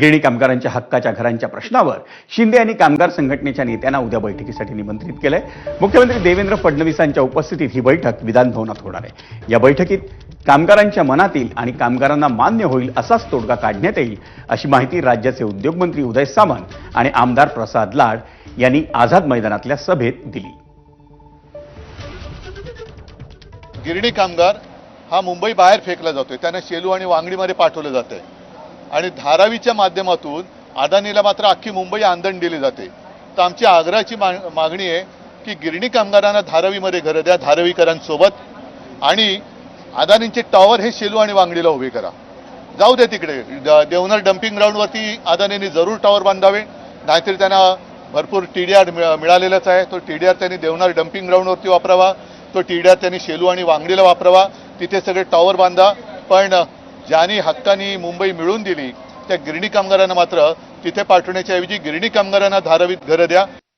गिरणी कामगारांच्या हक्काच्या घरांच्या प्रश्नावर शिंदे यांनी कामगार संघटनेच्या नेत्यांना उद्या बैठकीसाठी निमंत्रित केलंय. मुख्यमंत्री देवेंद्र फडणवीसांच्या उपस्थितीत ही बैठक विधानभवनात होणार आहे. या बैठकीत कामगारांच्या मनातील आणि कामगारांना मान्य होईल असाच तोडगा काढण्यात येईल अशी माहिती राज्याचे उद्योगमंत्री उदय सामंत आणि आमदार प्रसाद लाड यांनी आझाद मैदानातल्या सभेत दिली. गिरणी कामगार हा मुंबई बाहेर फेकला जातोय. त्यांना शेलू आणि वांगडीमध्ये पाठवलं जातंय. आणि धारावीच्या माध्यमातून अदानीला मात्र अख्खी मुंबई आंदण दिली जाते. तर आमची आग्रहाची मा- मागणी आहे की गिरणी कामगारांना धारावीमध्ये घरं द्या धारावीकरांसोबत. आणि अदानींचे टॉवर हे शेलू आणि वांगडीला उभे करा. जाऊ दे तिकडे. देवनर डम्पिंग ग्राउंडवरती अदानींनी जरूर टॉवर बांधावे. नाहीतर त्यांना भरपूर टीडीआर मिळालेलाच आहे. तो टीडीआर त्यांनी देवनार डम्पिंग ग्राउंडवरती वापरावा. तो टीडीआर त्यांनी शेलू आणि वांगडीला वापरावा. तिथे सगळे टॉवर बांधा. पण ज्यांनी हक्कानी मुंबई मिळवून दिली त्या गिरणी कामगारांना मात्र तिथे पाठवण्याच्या ऐवजी गिरणी कामगारांना धारावीत घरं द्या.